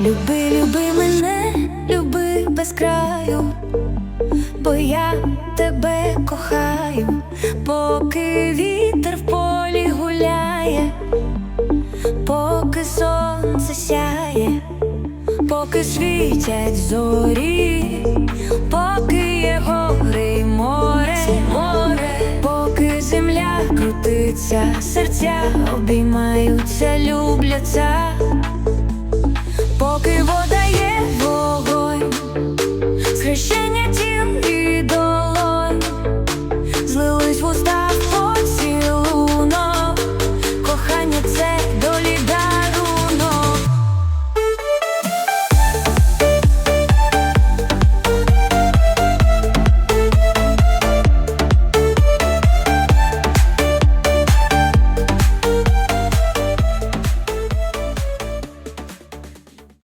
Люби, люби мене, люби без краю, бо я тебе кохаю, поки вітер в полі гуляє, поки сонце сяє, поки світять зорі, поки є гори й море, море, поки земля крутиться, серця обіймаються, любляться. nie you.